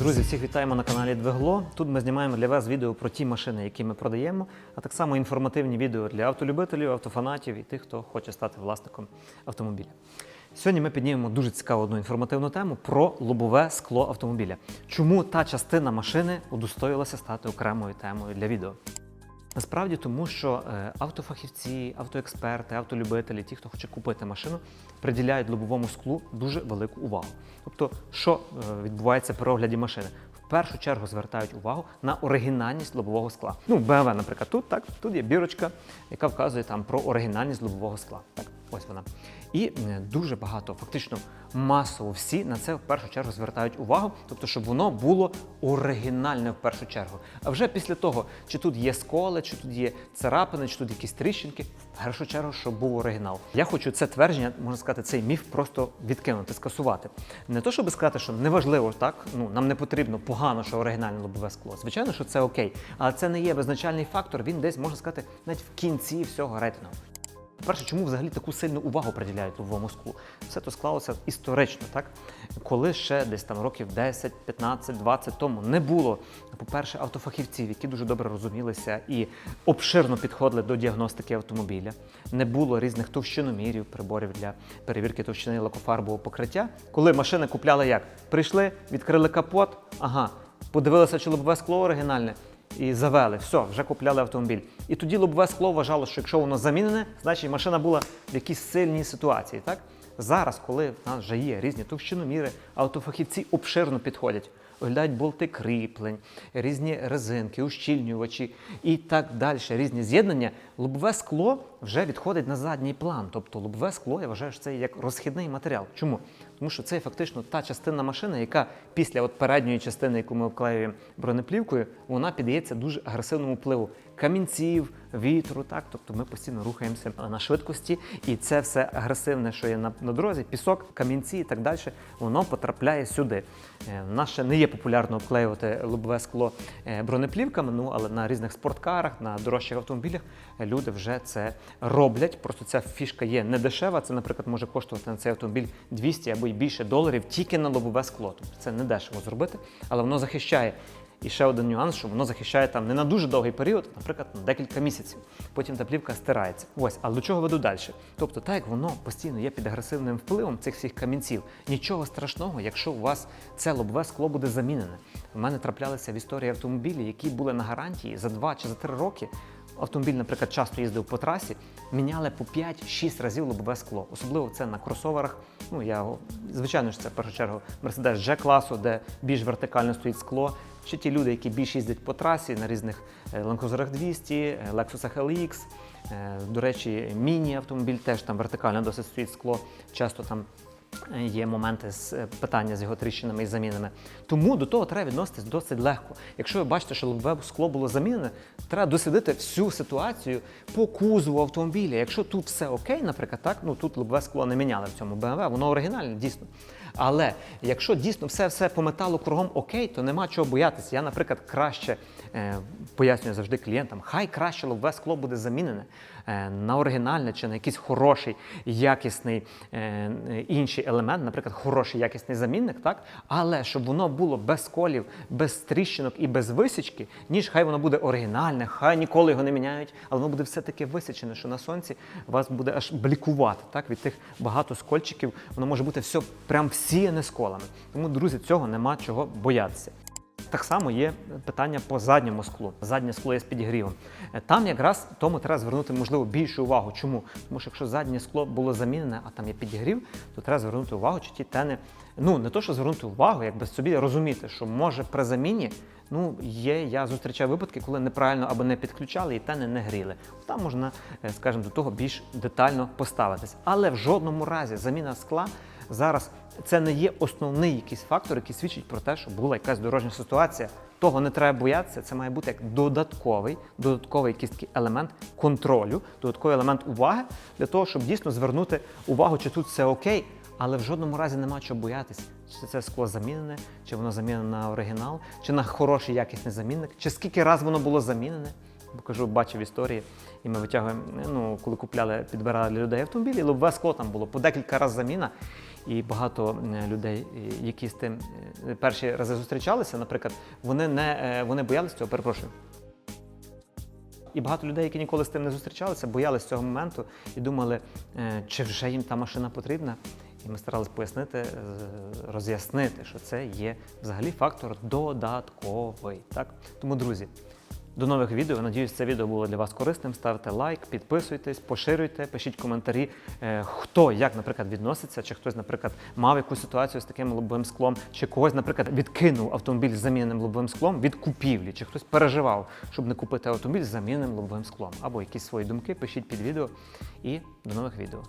Друзі, всіх вітаємо на каналі Двигло. Тут ми знімаємо для вас відео про ті машини, які ми продаємо, а так само інформативні відео для автолюбителів, автофанатів і тих, хто хоче стати власником автомобіля. Сьогодні ми піднімемо дуже цікаву одну інформативну тему про лобове скло автомобіля. Чому та частина машини удостоїлася стати окремою темою для відео? Насправді тому, що е, автофахівці, автоексперти, автолюбителі, ті, хто хоче купити машину, приділяють лобовому склу дуже велику увагу. Тобто, що е, відбувається при огляді машини? В першу чергу звертають увагу на оригінальність лобового скла. Ну, BMW, наприклад, тут так, тут є бірочка, яка вказує там про оригінальність лобового скла. Так, ось вона. І дуже багато, фактично масово всі на це в першу чергу звертають увагу, тобто, щоб воно було оригінальне в першу чергу. А вже після того, чи тут є сколи, чи тут є царапини, чи тут якісь тріщинки, в першу чергу, щоб був оригінал. Я хочу це твердження, можна сказати, цей міф просто відкинути, скасувати. Не то, щоб сказати, що неважливо, так ну нам не потрібно погано, що оригінальне лобове скло. Звичайно, що це окей, але це не є визначальний фактор. Він десь можна сказати навіть в кінці всього рейтингу. По-перше, чому взагалі таку сильну увагу приділяють лобовому склу? Все то склалося історично, так? Коли ще десь там років 10, 15, 20 тому не було, по-перше, автофахівців, які дуже добре розумілися і обширно підходили до діагностики автомобіля, не було різних товщиномірів, приборів для перевірки товщини лакофарбового покриття. Коли машини купляли як? Прийшли, відкрили капот, ага, подивилися, чи лобове скло оригінальне, і завели. Все, вже купляли автомобіль. І тоді лобове скло вважало, що якщо воно замінене, значить машина була в якійсь сильній ситуації. Так? Зараз, коли в нас вже є різні товщиноміри, автофахівці обширно підходять, оглядають болти кріплень, різні резинки, ущільнювачі і так далі, різні з'єднання, лобове скло вже відходить на задній план. Тобто лобове скло, я вважаю, що це як розхідний матеріал. Чому? Тому що це фактично та частина машини, яка після от передньої частини, яку ми обклеюємо бронеплівкою, вона піддається дуже агресивному впливу камінців, вітру. Так, тобто ми постійно рухаємося на швидкості, і це все агресивне, що є на, на дорозі, пісок, камінці і так далі, воно потрапляє сюди. Е, В не є популярно обклеювати лобове скло е, бронеплівками, ну але на різних спорткарах, на дорожчих автомобілях е, люди вже це роблять. Просто ця фішка є не дешева. Це, наприклад, може коштувати на цей автомобіль 200 або й більше доларів тільки на лобове скло. Тобто це не дешево зробити, але воно захищає. І ще один нюанс, що воно захищає там не на дуже довгий період, наприклад, на декілька місяців. Потім та плівка стирається. Ось, але до чого веду далі? Тобто, так як воно постійно є під агресивним впливом цих всіх камінців, нічого страшного, якщо у вас це лобове скло буде замінене. У мене траплялися в історії автомобілі, які були на гарантії за 2 чи за 3 роки. Автомобіль, наприклад, часто їздив по трасі, міняли по 5-6 разів лобове скло. Особливо це на кросоверах. Ну, я, звичайно ж, це в першу чергу Mercedes G-класу, де більш вертикально стоїть скло. Чи ті люди, які більш їздять по трасі на різних е, Land Cruiser 200, е, Lexus LX, е, до речі, міні-автомобіль теж там вертикально досить стоїть скло, часто там є моменти з питання з його тріщинами і замінами. Тому до того треба відноситись досить легко. Якщо ви бачите, що лобове скло було замінене, треба дослідити всю ситуацію по кузову автомобіля. Якщо тут все окей, наприклад, так, ну тут лобове скло не міняли в цьому BMW, воно оригінальне, дійсно. Але якщо дійсно все-все по металу кругом окей, то нема чого боятися. Я, наприклад, краще е, пояснюю завжди клієнтам, хай краще лобове скло буде замінене е, на оригінальне чи на якийсь хороший, якісний е, інший елемент, наприклад, хороший якісний замінник, так? але щоб воно було без колів, без тріщинок і без висічки, ніж хай воно буде оригінальне, хай ніколи його не міняють, але воно буде все-таки висічене, що на сонці вас буде аж блікувати так? від тих багато скольчиків, воно може бути все прям всіяне сколами. Тому, друзі, цього нема чого боятися. Так само є питання по задньому склу. Заднє скло є з підігрівом. Е, Там якраз тому треба звернути можливо більшу увагу. Чому? Тому що якщо заднє скло було замінене, а там є підігрів, то треба звернути увагу, чи ті тени. Ну не то, що звернути увагу, якби собі розуміти, що може при заміні. Ну, є, я зустрічаю випадки, коли неправильно або не підключали і тени не гріли. Там можна, е, скажімо, до того більш детально поставитись. Але в жодному разі заміна скла зараз це не є основний якийсь фактор, який свідчить про те, що була якась дорожня ситуація. Того не треба боятися, це має бути як додатковий, додатковий якийсь такий елемент контролю, додатковий елемент уваги для того, щоб дійсно звернути увагу, чи тут все окей, але в жодному разі нема чого боятися. Чи це скло замінене, чи воно замінене на оригінал, чи на хороший якісний замінник, чи скільки раз воно було замінене. Покажу, бачив історії, і ми витягуємо, ну, коли купляли, підбирали для людей автомобілі, лобове скло там було по декілька разів заміна. І багато е, людей, е, які з тим е, перші рази зустрічалися, наприклад, вони не вони боялися цього, перепрошую. І багато людей, які ніколи з тим не зустрічалися, боялися цього моменту і думали, чи вже їм та машина потрібна. І ми старалися пояснити, роз'яснити, що це є взагалі фактор додатковий. Так? Тому, друзі, до нових відео. Надіюсь, це відео було для вас корисним. Ставте лайк, підписуйтесь, поширюйте, пишіть коментарі, е, хто як, наприклад, відноситься, чи хтось, наприклад, мав якусь ситуацію з таким лобовим склом, чи когось, наприклад, відкинув автомобіль з заміненим лобовим склом від купівлі, чи хтось переживав, щоб не купити автомобіль з заміненим лобовим склом. Або якісь свої думки пишіть під відео. І до нових відео.